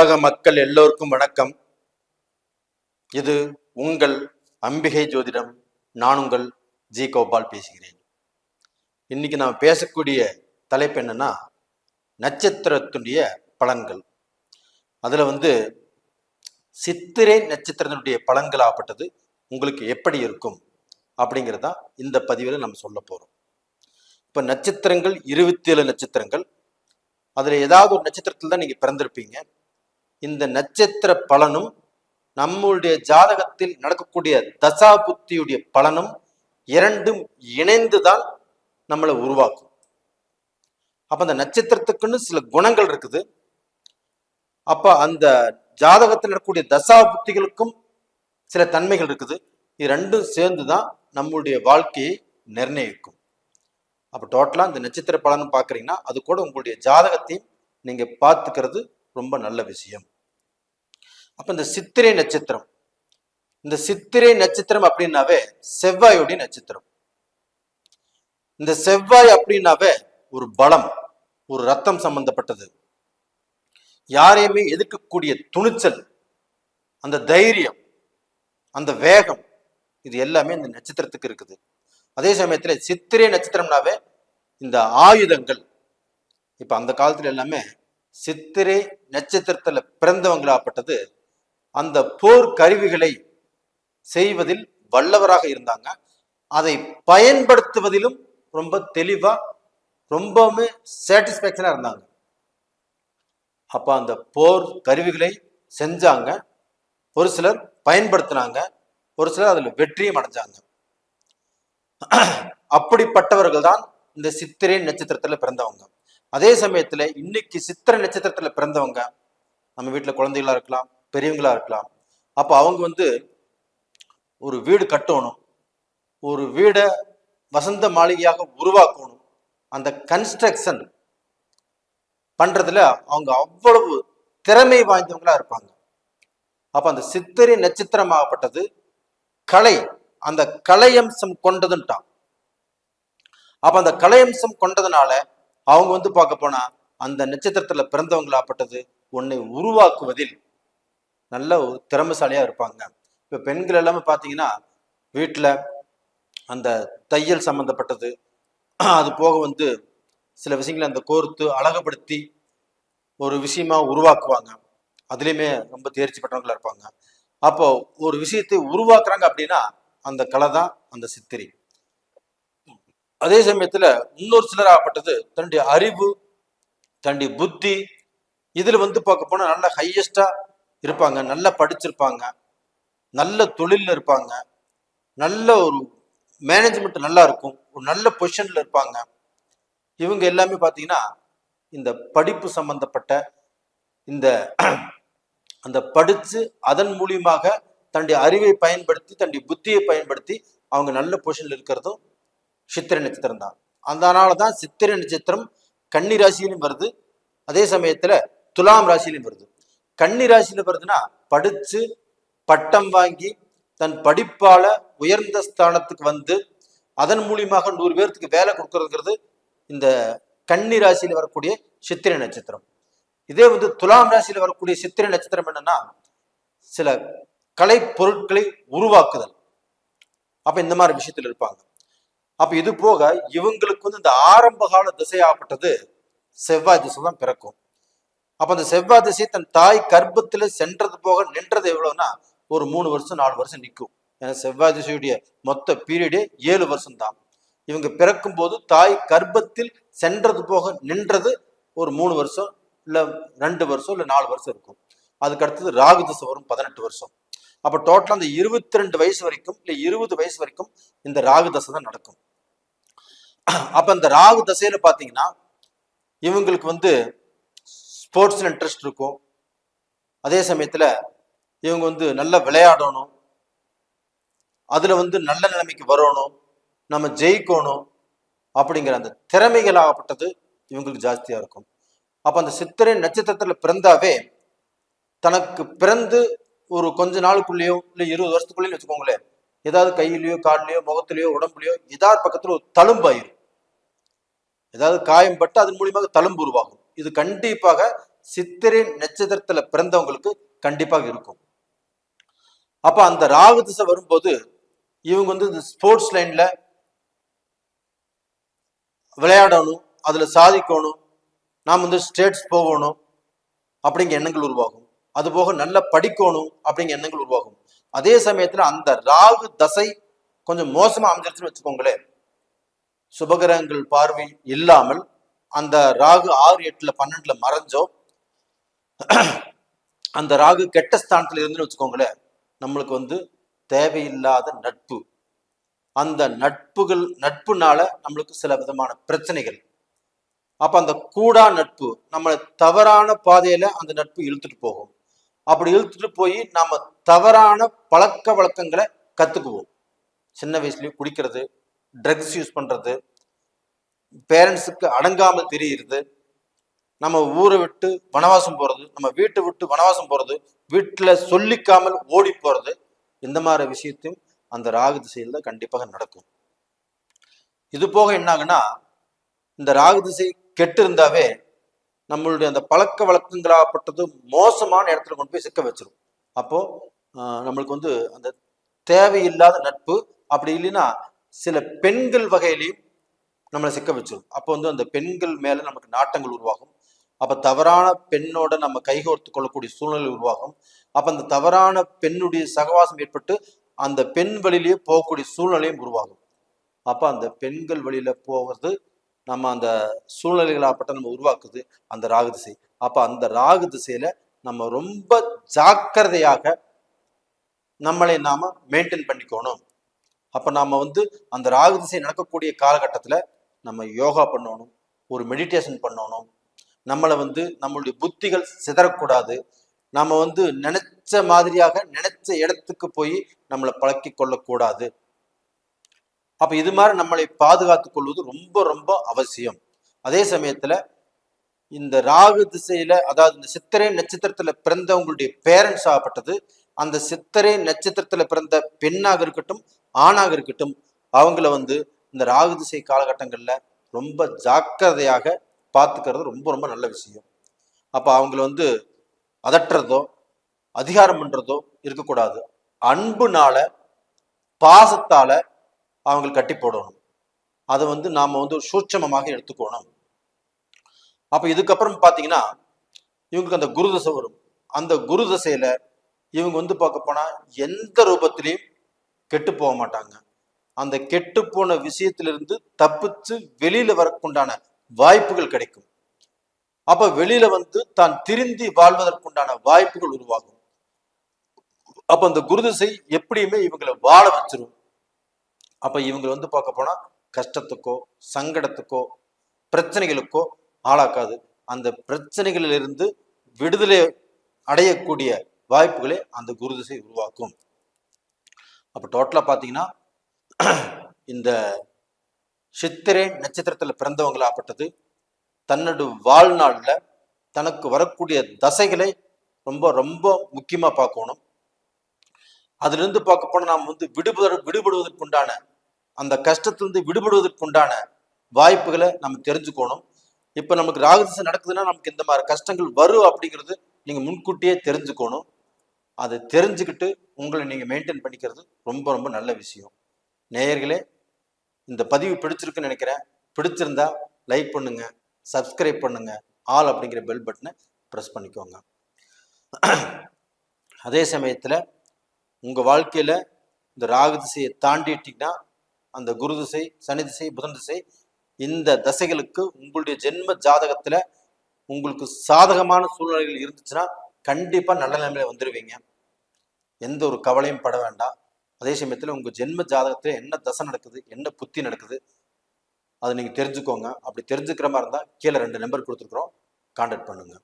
உலக மக்கள் எல்லோருக்கும் வணக்கம். இது உங்கள் அம்பிகை ஜோதிடம். நான் உங்கள் ஜி கோபால் பேசுகிறேன். இன்னைக்கு நான் பேசக்கூடிய தலைப்பு என்னன்னா நட்சத்திரத்துடைய பலன்கள். அதில் வந்து சித்திரை நட்சத்திரத்தினுடைய பலன்கள் ஆப்பட்டது உங்களுக்கு எப்படி இருக்கும்? அப்படிங்கிறதா இந்த பதிவில் நம்ம சொல்ல போகிறோம் இப்போ நட்சத்திரங்கள் இருபத்தி ஏழு நட்சத்திரங்கள். அதில் ஏதாவது ஒரு நட்சத்திரத்தில் தான் நீங்கள் பிறந்திருப்பீங்க. இந்த நட்சத்திர பலனும் நம்மளுடைய ஜாதகத்தில் நடக்கக்கூடிய தசா புத்தியுடைய பலனும் இரண்டும் இணைந்து தான் நம்மளை உருவாக்கும். அப்ப அந்த நட்சத்திரத்துக்குன்னு சில குணங்கள் இருக்குது. அப்ப அந்த ஜாதகத்தில் நடக்கக்கூடிய தசா புத்திகளுக்கும் சில தன்மைகள் இருக்குது. இது ரெண்டும் சேர்ந்து தான் நம்மளுடைய வாழ்க்கையை நிர்ணயிக்கும். அப்போ டோட்டலாக இந்த நட்சத்திர பலன் பார்க்குறீங்கன்னா அது கூட உங்களுடைய ஜாதகத்தையும் நீங்கள் பார்த்துக்கிறது ரொம்ப நல்ல விஷயம். அப்போ இந்த சித்திரை நட்சத்திரம் இந்த சித்திரை நட்சத்திரம் அப்படின்னாவே செவ்வாயுடைய நட்சத்திரம். இந்த செவ்வாய் அப்படின்னாவே ஒரு பலம் ஒரு ரத்தம் சம்பந்தப்பட்டது. யாரையுமே எதிர்க்கக்கூடிய துணிச்சல் அந்த தைரியம் அந்த வேகம் இது எல்லாமே இந்த நட்சத்திரத்துக்கு இருக்குது. அதே சமயத்துல சித்திரை நட்சத்திரம்னாவே இந்த ஆயுதங்கள் இப்ப அந்த காலத்துல எல்லாமே சித்திரை நட்சத்திரத்தில் பிறந்தவங்களாப்பட்டது அந்த போர் கருவிகளை செய்வதில் வல்லவராக இருந்தாங்க. அதை பயன்படுத்துவதிலும் ரொம்ப தெளிவா ரொம்பவுமே சாட்டிஸ்பேக்ஷனா இருந்தாங்க. அப்ப அந்த போர் கருவிகளை செஞ்சாங்க. ஒரு சிலர் பயன்படுத்தினாங்க. ஒரு சிலர் அதில் வெற்றியும் அடைஞ்சாங்க. அப்படிப்பட்டவர்கள் தான் இந்த சித்திரை நட்சத்திரத்தில் பிறந்தவங்க. அதே சமயத்துல இன்னைக்கு சித்திரை நட்சத்திரத்துல பிறந்தவங்க நம்ம வீட்டுல குழந்தைகளா இருக்கலாம் பெரியவங்களா இருக்கலாம். அப்ப அவங்க வந்து ஒரு வீடு கட்டணும் ஒரு வீடை வசந்த மாளிகையாக உருவாக்கணும். அந்த கன்ஸ்ட்ரக்ஷன் பண்றதுல அவங்க அவ்வளவு திறமை வாய்ந்தவங்களா இருப்பாங்க. அப்ப அந்த சித்திரை நட்சத்திரமாகப்பட்டது கலை அந்த கலையம்சம் கொண்டதுன்ட்டான். அப்ப அந்த கலையம்சம் கொண்டதுனால அவங்க வந்து பார்க்க போனா அந்த நட்சத்திரத்துல பிறந்தவங்களாப்பட்டது உன்னை உருவாக்குவதில் நல்ல ஒரு திறமைசாலியா இருப்பாங்க. இப்ப பெண்கள் எல்லாமே பாத்தீங்கன்னா வீட்டுல அந்த தையல் சம்பந்தப்பட்டது அது போக வந்து சில விஷயங்களை அந்த கோர்த்து அழகுபடுத்தி ஒரு விஷயமா உருவாக்குவாங்க. அதுலேயுமே ரொம்ப தேர்ச்சி பெற்றவங்களா இருப்பாங்க. அப்போ ஒரு விஷயத்தை உருவாக்குறாங்க அப்படின்னா அந்த கலை தான் அந்த சித்திரை. அதே சமயத்துல இன்னொரு சிலர் ஆகப்பட்டது தன்னுடைய அறிவு தன்னுடைய புத்தி இதுல வந்து பார்க்க போனா நல்ல ஹையஸ்டா இருப்பாங்க நல்லா படிச்சிருப்பாங்க நல்ல தொழிலில் இருப்பாங்க நல்ல ஒரு மேனேஜ்மெண்ட் நல்லா இருக்கும் ஒரு நல்ல பொசிஷன்ல இருப்பாங்க. இவங்க எல்லாமே பார்த்தீங்கன்னா இந்த படிப்பு சம்பந்தப்பட்ட இந்த அந்த படிச்சு அதன் மூலியமாக தன்னுடைய அறிவை பயன்படுத்தி தன்னுடைய புத்தியை பயன்படுத்தி அவங்க நல்ல பொசிஷன்ல இருக்கிறதும் சித்திரை நட்சத்திரம் தான். அதனால தான் சித்திரை நட்சத்திரம் கன்னி ராசியிலும் வருது. அதே சமயத்தில் துலாம் ராசியிலும் வருது. கன்னி ராசியில் வருதுன்னா படித்து பட்டம் வாங்கி தன் படிப்பால உயர்ந்த ஸ்தானத்துக்கு வந்து அதன் மூலியமாக நூறு பேர்த்துக்கு வேலை கொடுக்கறதுங்கிறது இந்த கன்னி ராசியில் வரக்கூடிய சித்திரை நட்சத்திரம். இதே வந்து துலாம் ராசியில் வரக்கூடிய சித்திரை நட்சத்திரம் என்னன்னா சில கலை பொருட்களை உருவாக்குதல். அப்ப இந்த மாதிரி விஷயத்தில் இருப்பாங்க. அப்ப இது போக இவங்களுக்கு வந்து இந்த ஆரம்ப கால திசையாகப்பட்டது செவ்வாய் திசை தான் பிறக்கும். அப்ப அந்த செவ்வாய் திசை தன் தாய் கர்ப்பத்துல சென்றது போக நின்றது எவ்வளவுன்னா ஒரு மூணு வருஷம் நாலு வருஷம் நிற்கும் ஏன்னா செவ்வாய் திசையுடைய மொத்த பீரியடே ஏழு வருஷம் தான் இவங்க பிறக்கும் போது தாய் கர்ப்பத்தில் சென்றது போக நின்றது ஒரு மூணு வருஷம் இல்ல ரெண்டு வருஷம் இல்ல நாலு வருஷம் இருக்கும். அதுக்கு அடுத்தது ராகு திசை வரும் பதினெட்டு வருஷம். அப்ப டோட்டலா அந்த இருபத்தி ரெண்டு வயசு வரைக்கும் இல்ல இருபது வயசு வரைக்கும் இந்த ராகு தசை தான் நடக்கும். அப்ப இந்த ராகு தசையில பாத்தீங்கன்னா இவங்களுக்கு வந்து ஸ்போர்ட்ஸ்ல இன்ட்ரெஸ்ட் இருக்கும். அதே சமயத்துல இவங்க வந்து நல்லா விளையாடணும். அதுல வந்து நல்ல நிலைமைக்கு வரணும். நம்ம ஜெயிக்கணும் அப்படிங்கிற அந்த திறமைகள் ஆகப்பட்டது இவங்களுக்கு ஜாஸ்தியா இருக்கும். அப்ப அந்த சித்திரை நட்சத்திரத்துல பிறந்தாவே தனக்கு பிறந்து ஒரு கொஞ்ச நாளுக்குள்ளேயோ இல்லை இருபது வருஷத்துக்குள்ளேயும் வச்சுக்கோங்களேன் ஏதாவது கையிலயோ கால்லையோ முகத்திலயோ உடம்புலையோ ஏதாவது பக்கத்துல ஒரு தழும்பாயிரும். ஏதாவது காயம் பட்டு அதன் மூலியமாக தழும்பு உருவாகும். இது கண்டிப்பாக சித்திரை நட்சத்திரத்துல பிறந்தவங்களுக்கு கண்டிப்பாக இருக்கும். அப்ப அந்த ராகு திசை வரும்போது இவங்க வந்து இந்த ஸ்போர்ட்ஸ் லைன்ல விளையாடணும் அதுல சாதிக்கணும் நாம் வந்து ஸ்டேட்ஸ் போகணும் அப்படிங்கிற எண்ணங்கள் உருவாகும். அது போக நல்லா படிக்கணும் அப்படிங்கிற எண்ணங்கள் உருவாகும். அதே சமயத்துல அந்த ராகு தசை கொஞ்சம் மோசமா அமைஞ்சிருச்சுன்னு வச்சுக்கோங்களேன். சுபகிரகங்கள் பார்வை இல்லாமல் அந்த ராகு ஆறு எட்டுல பன்னெண்டுல மறைஞ்சோ அந்த ராகு கெட்ட ஸ்தானத்துல இருந்துன்னு வச்சுக்கோங்களேன் நம்மளுக்கு வந்து தேவையில்லாத நட்பு. அந்த நட்புகள் நட்புனால நம்மளுக்கு சில விதமான பிரச்சனைகள். அப்ப அந்த கூடா நட்பு நம்மளை தவறான பாதையில அந்த நட்பு இழுத்துட்டு போகும். அப்படி இழுத்துட்டு போய் நாம தவறான பழக்க வழக்கங்களை கத்துக்குவோம். சின்ன வயசுலயே குடிக்கிறது ட்ரக்ஸ் யூஸ் பண்றது பேரண்ட்ஸுக்கு அடங்காமல் தெரியுறது நம்ம ஊரை விட்டு வனவாசம் போறது நம்ம வீட்டை விட்டு வனவாசம் போறது வீட்டுல சொல்லிக்காமல் ஓடி போறது இந்த மாதிரி விஷயத்தையும் அந்த ராகு திசையில் தான் கண்டிப்பாக நடக்கும். இது போக என்னாகுன்னா இந்த ராகு திசை கெட்டு இருந்தாவே நம்மளுடைய அந்த பழக்க வழக்கங்களாகப்பட்டது மோசமான இடத்துல கொண்டு போய் சிக்க வச்சிடும் அப்போ நம்மளுக்கு வந்து அந்த தேவையில்லாத நட்பு அப்படி இல்லைன்னா சில பெண்கள் வகையிலையும் நம்மளை சிக்க வச்சிடும் அப்போ வந்து அந்த பெண்கள் மேலே நமக்கு நாட்டங்கள் உருவாகும். அப்போ தவறான பெண்ணோட நம்ம கைகோர்த்து கொள்ளக்கூடிய சூழ்நிலை உருவாகும். அப்போ அந்த தவறான பெண்ணுடைய சகவாசம் ஏற்பட்டு அந்த பெண் வழியிலேயே போகக்கூடிய சூழ்நிலையும் உருவாகும். அப்போ அந்த பெண்கள் வழியில் போகிறது நம்ம அந்த சூழ்நிலைகளாகப்பட்ட நம்ம உருவாக்குது அந்த ராகு திசை. அப்போ அந்த ராகு திசையில நம்ம ரொம்ப ஜாக்கிரதையாக நம்மளை நாம மெயின்டைன் பண்ணிக்கணும். அப்போ நாம வந்து அந்த ராகு திசை நடக்கக்கூடிய காலகட்டத்துல நம்ம யோகா பண்ணணும் ஒரு மெடிடேஷன் பண்ணணும். நம்மளை வந்து நம்மளுடைய புத்திகள் சிதறக்கூடாது. நம்ம வந்து நினைச்ச மாதிரியாக நினைச்ச இடத்துக்கு போய் நம்மளை பழக்கி கொள்ளக்கூடாது. அப்போ இது மாதிரி நம்மளை பாதுகாத்து கொள்வது ரொம்ப ரொம்ப அவசியம். அதே சமயத்துல இந்த ராகு திசையில அதாவது இந்த சித்திரை நட்சத்திரத்துல பிறந்தவங்களுடைய பேரண்ட்ஸ் ஆகப்பட்டது அந்த சித்திரை நட்சத்திரத்துல பிறந்த பெண்ணாக இருக்கட்டும் ஆணாக இருக்கட்டும் அவங்கள வந்து இந்த ராகு திசை காலகட்டங்கள்ல ரொம்ப ஜாக்கிரதையாக பார்த்துக்கிறது ரொம்ப ரொம்ப நல்ல விஷயம். அப்ப அவங்கள வந்து அதட்டுறதோ அதிகாரம் பண்றதோ இருக்கக்கூடாது. அன்புனால பாசத்தால அவங்க கட்டி போடணும். அதை வந்து நாம வந்து சூட்சமமாக எடுத்துக்கணும். அப்ப இதுக்கப்புறம் பாத்தீங்கன்னா இவங்களுக்கு அந்த குரு தசை வரும். அந்த குரு தசையில இவங்க வந்து பார்க்க போனால் எந்த ரூபத்திலையும் கெட்டு போக மாட்டாங்க. அந்த கெட்டு போன விஷயத்திலிருந்து தப்பிச்சு வெளியில வரக்குண்டான வாய்ப்புகள் கிடைக்கும். அப்ப வெளியில வந்து தான் திருந்தி வாழ்வதற்குண்டான வாய்ப்புகள் உருவாகும். அப்ப அந்த குருதிசை எப்படியுமே இவங்களை வாழ வச்சிரும். அப்ப இவங்களை வந்து பார்க்க போனா கஷ்டத்துக்கோ சங்கடத்துக்கோ பிரச்சனைகளுக்கோ ஆளாக்காது. அந்த பிரச்சனைகளிலிருந்து விடுதலை அடையக்கூடிய வாய்ப்புகளை அந்த குரு திசை உருவாக்கும். அப்போ டோட்டலாக பார்த்தீங்கன்னா இந்த சித்திரை நட்சத்திரத்தில் பிறந்தவங்களாகப்பட்டது தன்னோட வாழ்நாளில் தனக்கு வரக்கூடிய தசைகளை ரொம்ப ரொம்ப முக்கியமாக பார்க்கணும். அதுலேருந்து பார்க்க போனால் நாம் வந்து விடுபட விடுபடுவதற்குண்டான அந்த கஷ்டத்திலிருந்து விடுபடுவதற்குண்டான வாய்ப்புகளை நம்ம தெரிஞ்சுக்கணும். இப்போ நமக்கு ராகுதிசை நடக்குதுன்னா நமக்கு இந்த மாதிரி கஷ்டங்கள் வரும் அப்படிங்கிறது நீங்கள் முன்கூட்டியே தெரிஞ்சுக்கணும். அதை தெரிஞ்சுக்கிட்டு உங்களை நீங்கள் மெயின்டைன் பண்ணிக்கிறது ரொம்ப ரொம்ப நல்ல விஷயம். நேயர்களே இந்த பதிவு பிடிச்சிருக்குன்னு நினைக்கிறேன். பிடிச்சிருந்தா லைக் பண்ணுங்க சப்ஸ்கிரைப் பண்ணுங்க ஆல் அப்படிங்கிற பெல் பட்டனை ப்ரெஸ் பண்ணிக்கோங்க. அதே சமயத்தில் உங்கள் வாழ்க்கையில் இந்த ராகு திசையை தாண்டிட்டிங்கன்னா அந்த குரு திசை சனி திசை புதன் திசை இந்த தசைகளுக்கு உங்களுடைய ஜென்ம ஜாதகத்தில் உங்களுக்கு சாதகமான சூழ்நிலைகள் இருந்துச்சுன்னா கண்டிப்பாக நல்ல நிலைமையில வந்துடுவீங்க எந்த ஒரு கவலையும் பட வேண்டாம். அதே சமயத்தில் உங்கள் ஜென்ம ஜாதகத்தில் என்ன தசை நடக்குது என்ன புத்தி நடக்குது அதை நீங்கள் தெரிஞ்சுக்கோங்க. அப்படி தெரிஞ்சுக்கிற மாதிரி இருந்தால் கீழே ரெண்டு நம்பர் கொடுத்துருக்குறோம். கான்டாக்ட் பண்ணுங்க.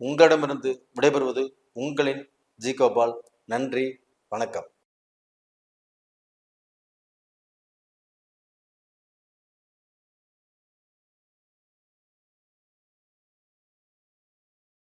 உங்களிடமிருந்து விடைபெறுவது உங்களின் ஜி கோபால். நன்றி வணக்கம்.